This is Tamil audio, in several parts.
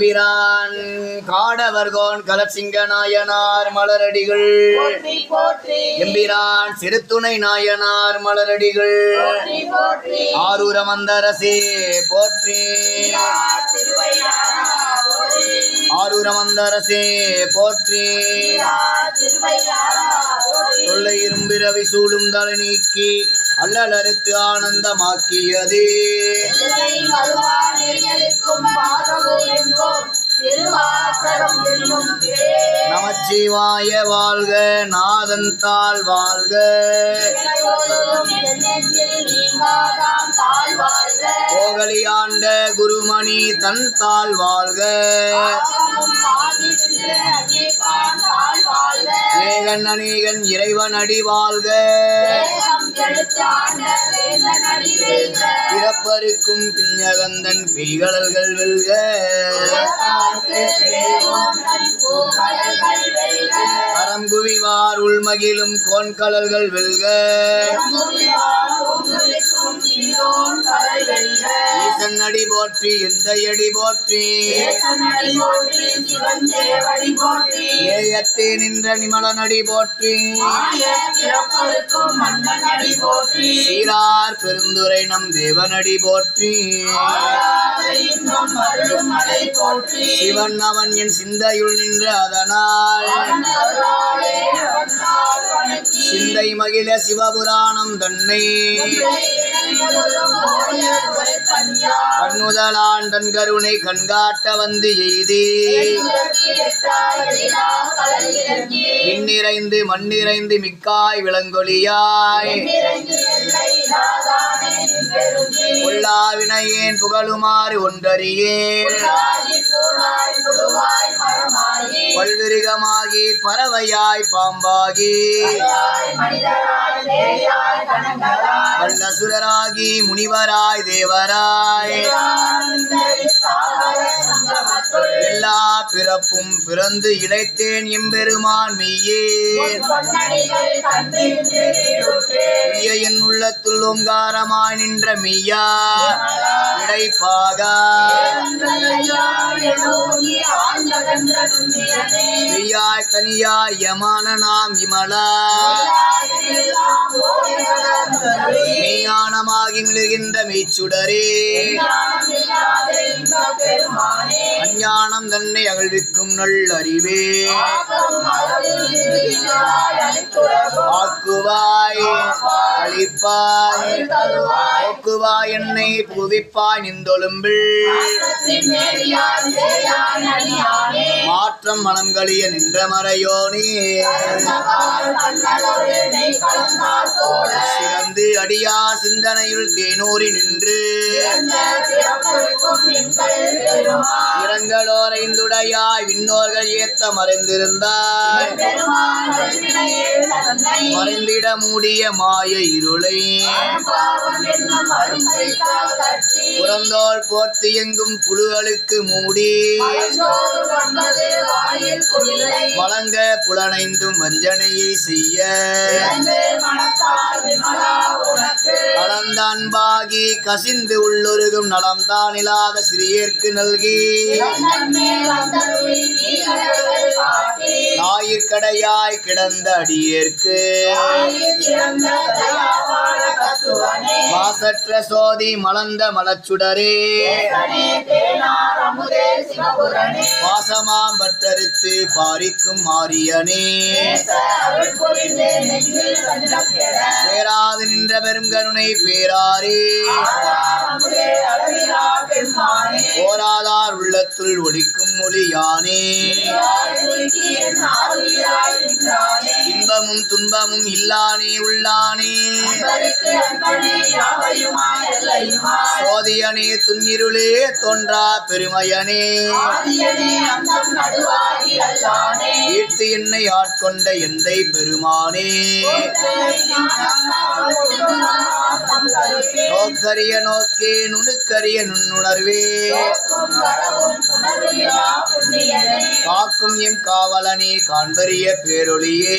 பிரான் காடவர்கோன் கலசிங்க நாயனார் மலரடிகள். எம்பிரான் சிறுத்துணை நாயனார் மலரடிகள். ஆரூர மந்தரசே போற்றி. ஆரூர மந்தரசே போற்றி. தொல்லை இரும்பிரவி சூடும் தலை நீக்கி அல்லலறுத்து ஆனந்தமாக்கியதே. நமச்சிவாய வாழ்க நாதன் தாள் வாழ்க. கோகலியாண்ட குருமணி தன் தாள் வாழ்க. ஏகன் அநேகன் இறைவன் அடி வாழ்க பிறப்பருக்கும் பிஞ்சகந்தன் பெய்கடல்கள் வெல்க. அறங்குவிவார் உள்மகிழும் கோண்கடல்கள் வெல்க. ஈசன் அடி போற்றி இந்த அடி போற்றி. ஏயத்தே நின்ற நிமல நடி போற்றி. சீரார் பெருந்துரை நம் தேவனடி போற்றி. ஆராத இன்பம் அருளும் மலை போற்றி. சிவன் அவன் என் சிந்தையுள் நின்ற அதனால். சிந்தை மகிழ சிவபுராணம் தன்னை. கண்ணுதலான் தன் கருணை கண்காட்ட வந்து எய்தி. விண்ணிறைந்து மண்ணிறைந்து மிக்காய் விளங்கொலியாய் உள்ளாவினையேன் புகழுமாறு ஒன்றறியேன். பல்விருகமாகி பறவையாய் பாம்பாகி. வல்லசுரராகி முனிவராய் தேவராய். எல்லா பிறப்பும் பிறந்து இழைத்தேன் எம்பெருமான் மெய்யே. என் உள்ளத்துள் ஓங்காரமாய் நின்ற மெய்யா. இடைப்பாகா மெய்யாய் தனியாய் யமான நாம் விமலா மெய்ஞானமாகி மிழுகின்ற மெய்ச்சுடரே. அஞ்ஞானம் தன்னை அகழ்விக்கும் நல்லறிவே. ஆக்குவாய் அழிப்பாய் போக்குவாய் என்னை புவிப்பாய் நின்றொழும்பில். மாற்றம் மனங்களிய நின்ற மறையோனே. சிறந்து அடியா சிந்தனையுள் தேனூரி நின்று. தந்தையாய் விண்ணோர்கள் ஏத்த மறைந்திருந்தாய். மறைந்திட மூடிய மாய இருளை. புறந்தோல் போர்த்து எங்கும் புழுகளுக்கு மூடி. வழங்க புலனைந்தும் வஞ்சனையை செய்ய. கலந்த கசிந்து உள்ளொருகும் நலம்தான் இல்லாத சிறியர்க்கு நல்கி. ஞாயிற்கடையாய் கிடந்த அடியேற்கு மாசற்ற சோதி மலர்ந்த மலச்சுடரே வாசமாம் பற்றறுத்து பாரிக்கும் மாரியனே பேராது நின்ற பெரும் கருணை பேராரே போராதார் உள்ளத்துள் ஒலிக்கும் யானே இன்பமும் துன்பமும் இல்லானே உள்ளானே. சோதியனே துன்னிருளே தோன்றா பெருமையனே. ஈர்த்து என்னை ஆட்கொண்ட எந்தை பெருமானே. நோக்கரிய நோக்கே நுணுக்கரிய நுண்ணுணர்வே. காக்கும் எம் காவலனே காண்பரிய பேரொளியே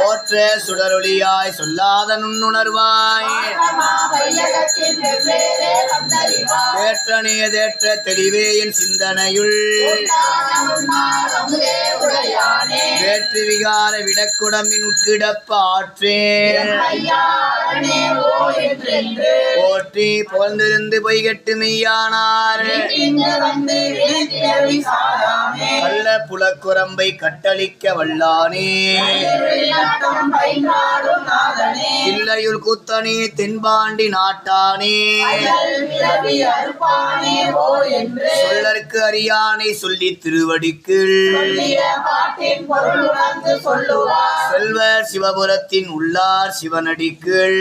தோற்ற சுடரொளியாய் சொல்லாத நுண்ணுணர்வாய். தேற்றனே தேற்ற தெளிவே என் சிந்தனையுள். வேற்று விகார விடக்குடம்பின் உட்கிடப்ப என்றென்று. போற்றி புகழ்ந்திருந்து பொய்கட்டு மெய்யானார் சாராமே கள்ள புலக்குரம்பை கட்டளிக்க வல்லானே. இல்லையுள் கூத்தனே தென்பாண்டி நாட்டானே. சொல்லற்கு அறியானை சொல்லி திருவடிக்கு செல்வர் சிவபுரத்தின் உள்ளார் சிவனடிக்குள்.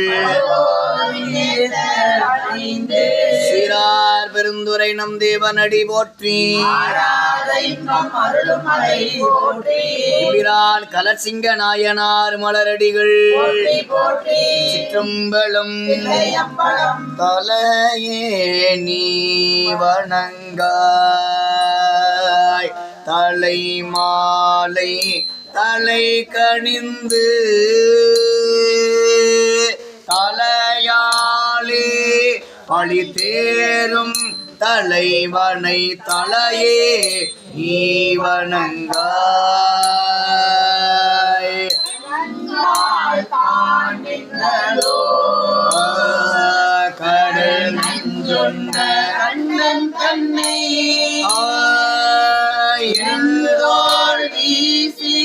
அணிந்து சீரார் பெருந்துரை நம் தேவனடி போற்றி. எம்பிரான் கலர்சிங்க நாயனார் மலரடிகள். சிற்றம்பலம் தலையே நீ வணங்காய். தலை மாலை தலை கணிந்து தலையாளே பழி தேரும் தலைவனை தலையே நீ வணங்காய் கடல் நஞ்சொன்ன கண்ணன் தன்னை வீசி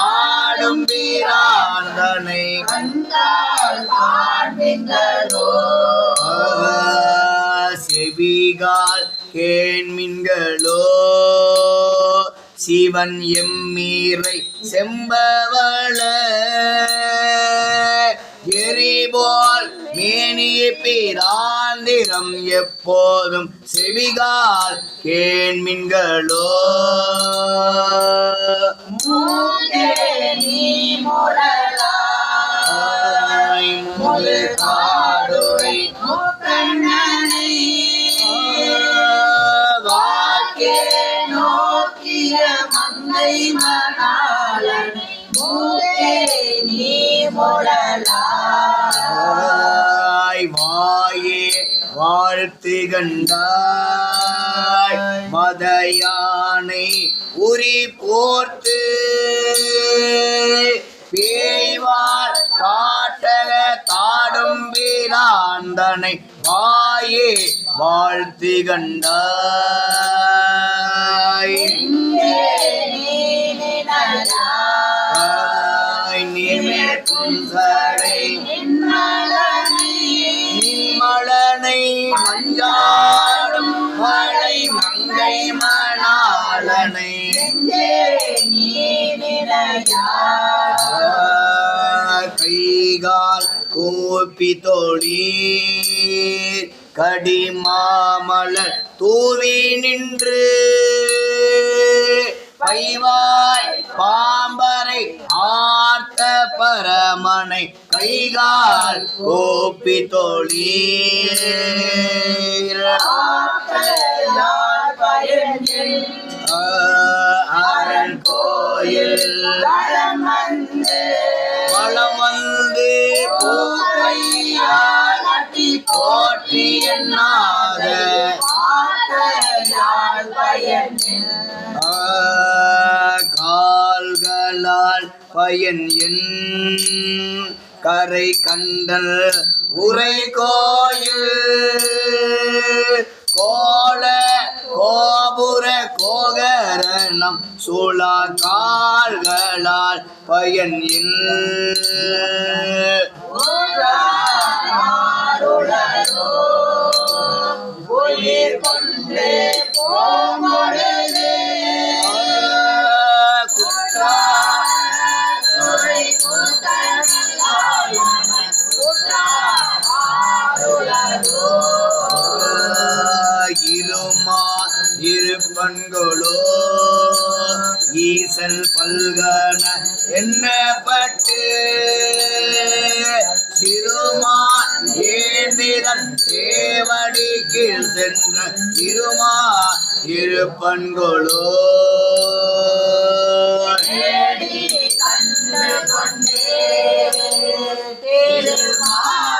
ஆடும் வீராந்தனை மீன்களோ சிவன் எம்மீரை செம்பவள எரிபோல் மேனி பிராந்திரம் எப்போதும் செவிகால் கேண்மின்களோ. மூங்கே நோக்கிய மங்கை மணாளனை நீ முரலாய் வாயே வாழ்த்து கண்டாய். மத யானை உரி போர்த்து. பேய்வாள் காட்டக காடும் வீராந்தனை வாயே வாழ்த்து கண்டாய். இங்கே ஆய் நிமிர் புன்சடை நின்மலனை மஞ்சாடும் மழை மங்கை மணாலனை கைகால் கூப்பி தோழி கடிமாமலர் தூவி நின்று. பைவாய் பாம்பரை ஆர்த்த பரமனை கைகால் கோப்பி தோழி அரண் கோயில். வளம் வந்து பூக்கையால் நட்டி போற்றி என்னாத கால்களால் பயன். என் கரை கண்டல் உரை கோயில். கோல கோபுர கோகரணம் சூழா கால்களால் பயன் உயிர் கொண்டு போமொழுது துறை கூட்டாருளரோ இருமா இருப்பண்களோ ஈசல் பல்கன எண்ணப்பட்டு திருமான் ஏந்திரன் தேவடி கீழ் சென்ற இருமா இருப்பன்கொளோ கண்டு கொண்டே. திருமாலோடு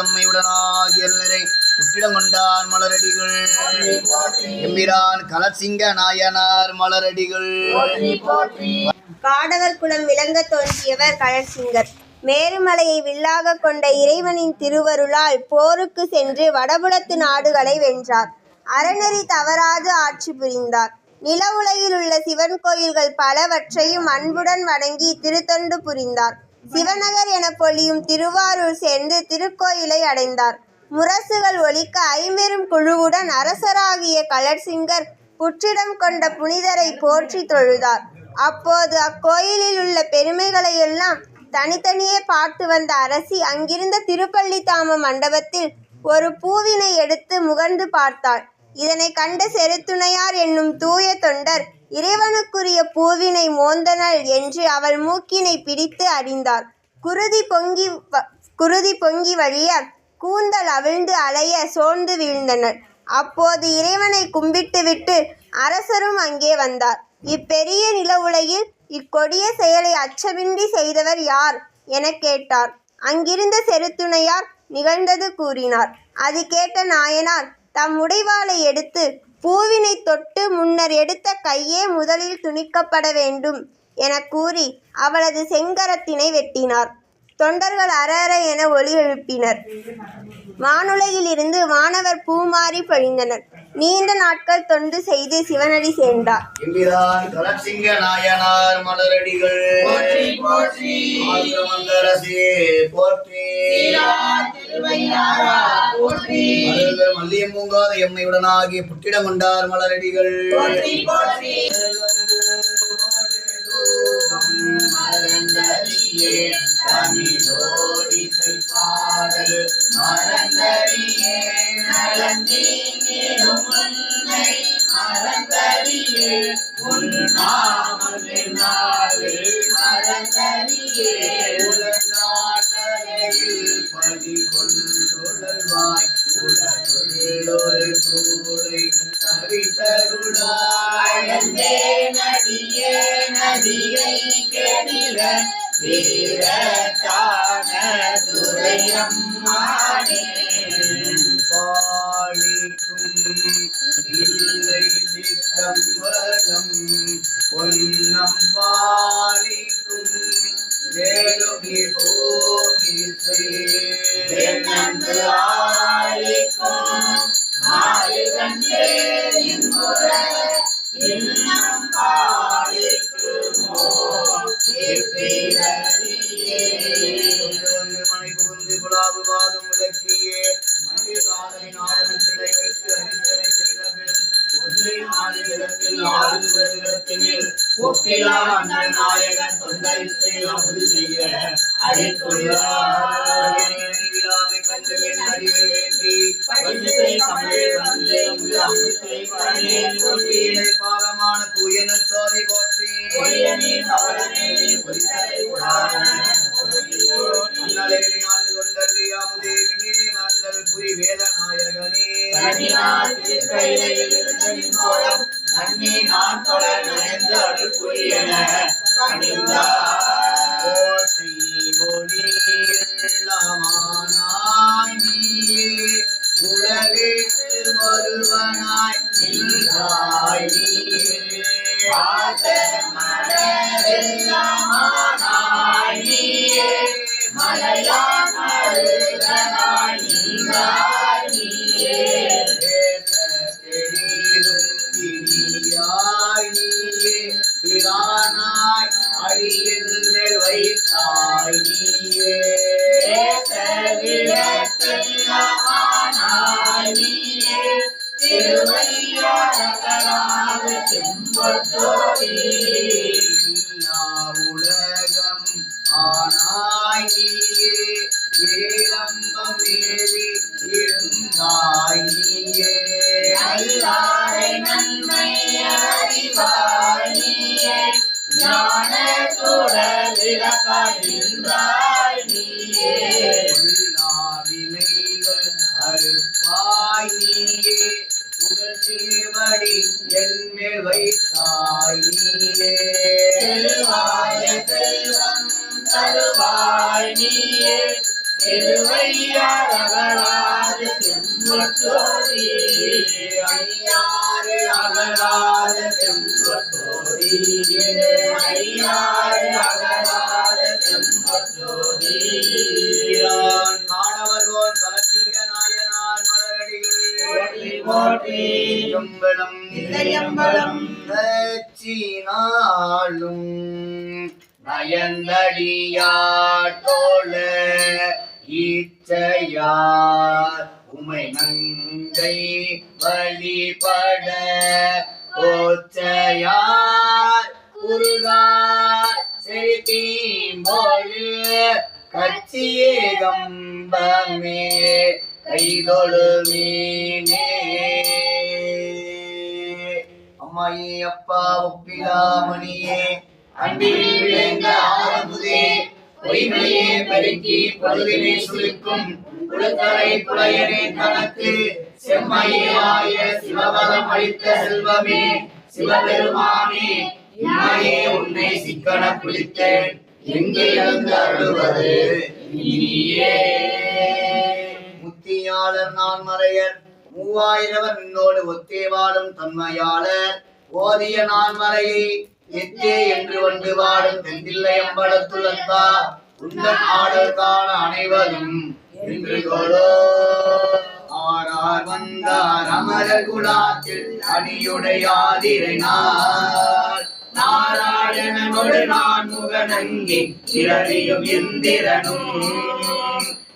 எம்மையுடனாகிய நிறை. புற்றிடம் கொண்டான் மலரடிகள். எம்பிரான் கலசிங்க நாயனார் மலரடிகள். காடவர் குலம் விளங்க தோன்றியவர் கலசிங்கர் மேருமலையை வில்லாக கொண்ட இறைவனின் திருவருளால் போருக்கு சென்று வடபுலத்து நாடுகளை வென்றார். அறநெறி தவறாது ஆட்சி புரிந்தார். நில உலகில் உள்ள சிவன் கோயில்கள் பலவற்றையும் அன்புடன் வணங்கி திருத்தொண்டு புரிந்தார். சிவநகர் என பொழியும் திருவாரூர் சேர்ந்து திருக்கோயிலை அடைந்தார். முரசுகள் ஒழிக்க ஐம்பெரும் குழுவுடன் அரசராகிய கலர்சிங்கர் புற்றிடம் கொண்ட புனிதரை போற்றி தொழுதார். அப்போது அக்கோயிலில் உள்ள பெருமைகளையெல்லாம் தனித்தனியே பார்த்து வந்த அரசி அங்கிருந்த திருப்பள்ளி தாம மண்டபத்தில் ஒரு பூவினை எடுத்து முகர்ந்து பார்த்தாள். இதனை கண்ட செருத்துணையார் என்னும் தூய தொண்டர் இறைவனுக்குரிய பூவினை மோந்தனள் என்று அவள் மூக்கினை பிடித்து அறிந்தார் குருதி பொங்கி வ- குருதி பொங்கி வழிய கூந்தல் அவிழ்ந்து அலைய சோர்ந்து வீழ்ந்தனர் அப்போது இறைவனை கும்பிட்டுவிட்டு அரசரும் அங்கே வந்தார். இப்பெரிய நில உலகில் இக்கொடிய செயலை அச்சமின்றி செய்தவர் யார் எனக் கேட்டார். அங்கிருந்த செருத்துணையார் நிகழ்ந்தது கூறினார். அது கேட்ட நாயனார் தம் உடைவாளை எடுத்து பூவினை தொட்டு முன்னர் எடுத்த கையே முதலில் துணிக்கப்பட வேண்டும் என கூறி அவளது செங்கரத்தினை வெட்டினார். தொண்டர்கள் அற என ஒலி எழுப்பினர். வானுலகிலிருந்து வானவர் பூமாறி பழிந்தனர். நீண்ட நாட்கள் தொண்டு செய்து சிவனடி சேர்ந்தார். எம்பிரான் கலசிங்க நாயனார் மலரடிகள். போற்றி போற்றி. ஆசிரமந்தரசே போற்றி. திருவையாரா போற்றி. மலர்கள் மல்லியம் பூங்காத எம்மையுடனாகிய புற்றிடம் கொண்டார் மலரடிகள். போற்றி மறந்தறியே தமிழோடிசை பாடல் மறந்தறியே நலந்தீங்கிடும் உன்னை. மறந்தறியே உன் நாமத்தினாலே மறந்தறியே உலநாட்டலையில் பதிகொண்டுழல்வாய் உலகுள்ளொரு சூளை தவித்தருளாய். நடியே நதியை கெடில வீரத்தான பாலிக்கும் இல்லை சித்தம்பரம் பொன்னம் பாலிக்கும் வேலுகி பூமிசை இன்னம் பாலிக்குமோ? இப்பிறவியே. அந்த நாயகன் தொண்டரிசை அமுது செய்ய அழைத்துள்ளார் விழாமை கண்டு என் அறிவை வேண்டி பரிசுத்தை தமிழில் வந்து இங்கு அமுதை பழனே போற்றி பாகமான தூயனல் சோதி போற்றி. ஆண்டு விண்ணினை மறந்தல் புரி வேத நாயகனே. நன்னி நான் தொடர் நயந்து அருள் புரியன பணிந்தார் ஓசை நீயே உலகிற்கு ஒருவனாய் நின்றாய் நீயே மலரெல்லாமானாய் நீயே அருகனாய் நின்றாய் போற்றி எம்பலம் இல்லையம்பலம் நச்சினாளும் நயந்தடியாட்டோல ஈச்சையார் உமை நங்கை வழிபட ஓச்சையார் குருகார் செழித்தீம்போழு கட்சியே கம்பமே கைதொழு மீனே அம்மையே அப்பா ஒப்பிலாமணியே அன்பில் விளைந்த ஆரம்புதே பொய்மையே பெருக்கி பழுதினை சுருக்கும் புழுத்தலை புலையனே தனக்கு. செம்மையே ஆய சிவபதம் அளித்த செல்வமே சிவபெருமானே இம்மையே உன்னை சிக்கன பிடித்தேன் எங்கே இருந்து அருள்வது? நீயே முத்தியாளர் நான் மறையர் மூவாயிரவர் நின்னோடு ஒத்தே வாழும் தன்மையாளர் ஓதிய நான் மறையை எத்தே என்று வந்து வாடும் தென்தில்லை அம்பலத்துலந்தா உந்தன் ஆடல் காண அனைவரும் என்று கொலோ ஆரார் வந்தார் அமரர் குலாத்தில் அடியுடையாதிரைனார் நாராயணனோடு நான் முகநங்கி இரவியும் இந்திரனும்.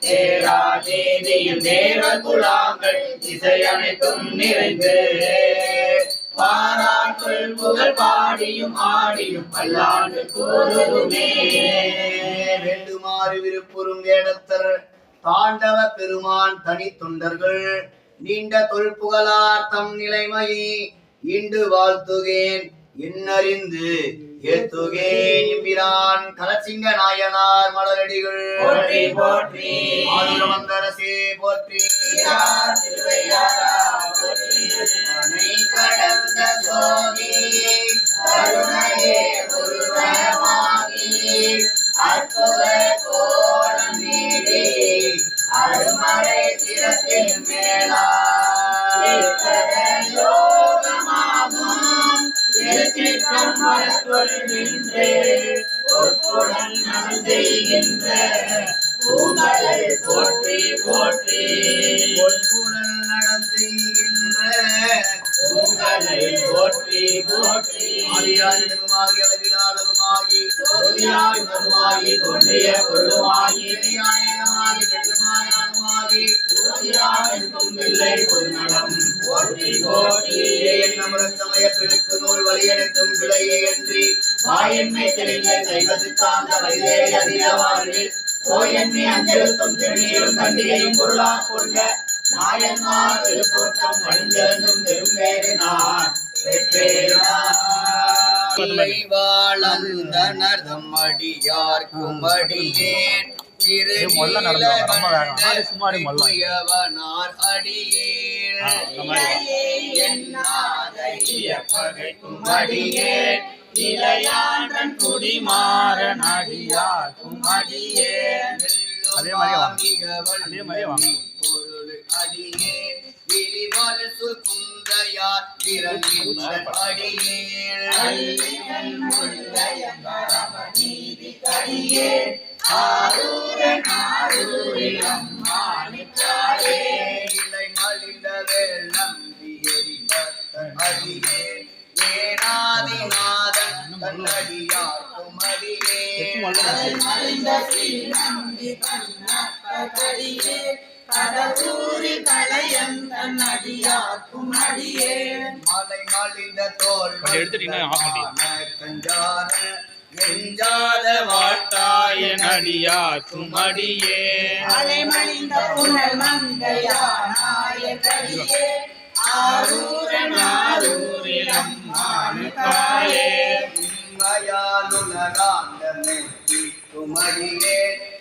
தேரா தேதியும் தேவ குலாங்கள் இசை அனைத்தும் நிறைந்து பாராட்டுள் புகழ் பாடியும் ஆடியும் பல்லாண்டு கூறுதுமே. வேண்டுமாறு விருப்புறும் வேடத்தர் தாண்டவ பெருமான் தனி தொண்டர்கள் நீண்ட தொல்புகழார் தம் நிலைமையை இன்று வாழ்த்துகேன் என்னறிந்து ஏத்துகேன் எம்பிரான் கலசிங்க நாயனார் மலரடிகள். போற்றி போற்றி. ஆதிரமந்தரசே போற்றி. கடந்த சோதி. நம்முடைய பிறக்கு நூல் வழியனைத்தும் விலையே அன்றி வாயன்மை தெளிந்த சைவ சித்தாந்த வயதே அறியவாறு கோயன்மை அஞ்செழுத்தும் திருநீரும் கண்டிகையும் பொருளா கொண்ட நாயன்மார் திருப்போட்டம் வழிந்திருந்தும் பெரும்பேறு நான் பெற்றேனா வாழந்தனர் தம்மடியார்க்கும் குமடியேன். மொல்ல நடந்தவங்க, ரொம்ப வேகம். ஆடி சும்மா ஆடி மொல்ல. மாதிரி அதே வாங்க. வாங்க. குந்தையார் அல்லியன் கடவுரி கலையந்தன் அடியார்க்கும் அடியேன் மலை மலிந்த தோல் எடுத்துட்டீங்கன்னா ஆஃப் பண்ணிடுங்க. நெஞ்சாத வாட்டாயன் அடியார்க்கும் அடியே. அலைமணிந்த புனல் மங்கையானாய கடியே. ஆரூரன் ஆரூரில் அடியே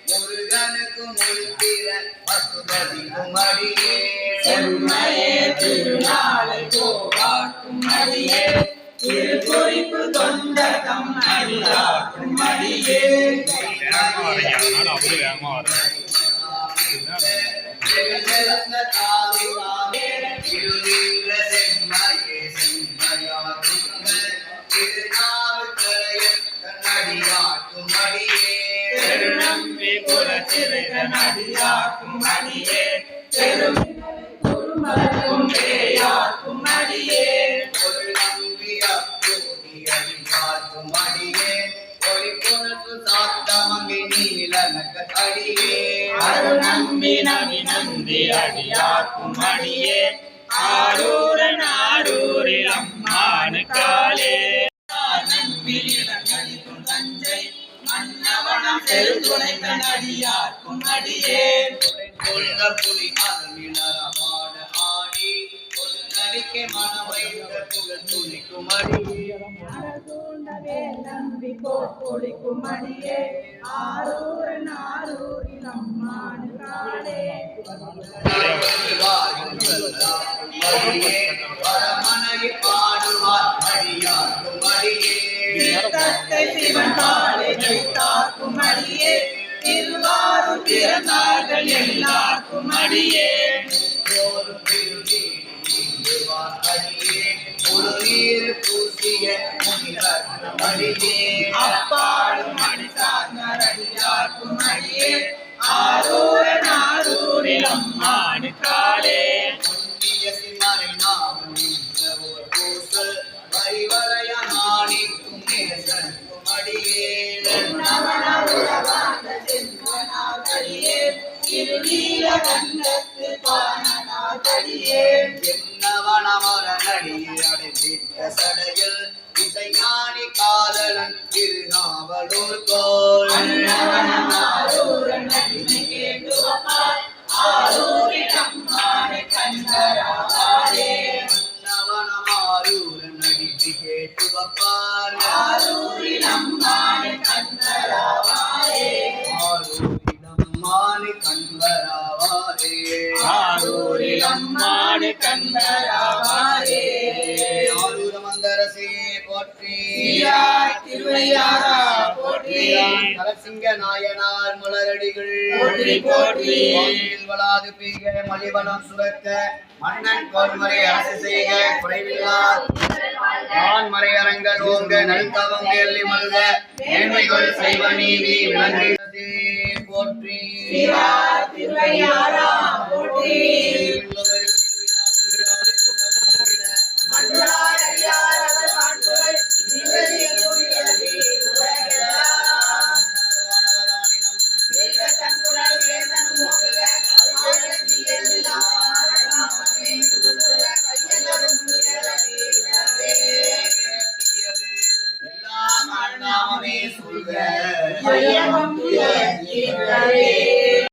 முருகனுக்கு முழுத்திர பசுபதிக்கும் அடியே செம்மையே. வேகமா வரேன் திருநம்பி குலச்சிறுகன் அடியாக்கும் அடியே. பெரும் குருமருக்கும் பேயாக்கும் அடியே. நவி நந்தி அடியாக்கும் அடியே. ஆரூரன் ஆரூரில் அம்மானு காலே. நம்பி தஞ்சை மன்னவனம் அடியாக்கும் அடியே. புலி அருளினரமான ஒரு நடிக்கை மனவைந்த புகழ் துணிக்கும் அடியே நம்பி போலிக்கும் அடியே ஆரூரன் ஆரூரில் அம்மானு காலே தத்தை சிவன் காலை திருவாரூர் பிறந்தார்கள் எல்லாருக்கும் அடியே. அப்பாடும் அடி சார்ந்தார் அடியாக்கும் அடியே. ஆரூரன் ஆரூரில் அம்மானு காலே நவன உறவான சென்றனாகடியே இருநீல கண்டத்து போற்றி, வளாது பெய்க மலிவனம் சுரக்க மன்னன் கோன்மறை அரசு செய்க குறைவில்லா ஆண்மறை அரங்கன் ஓங்க நல்தவம் எள்ளி மல்க மேன்மைகள் செய்வ நீதி விளங்குகிறது போற்றி சிவா திருவையாரா போற்றி மன்றார் அடியார் அவர் Yeah.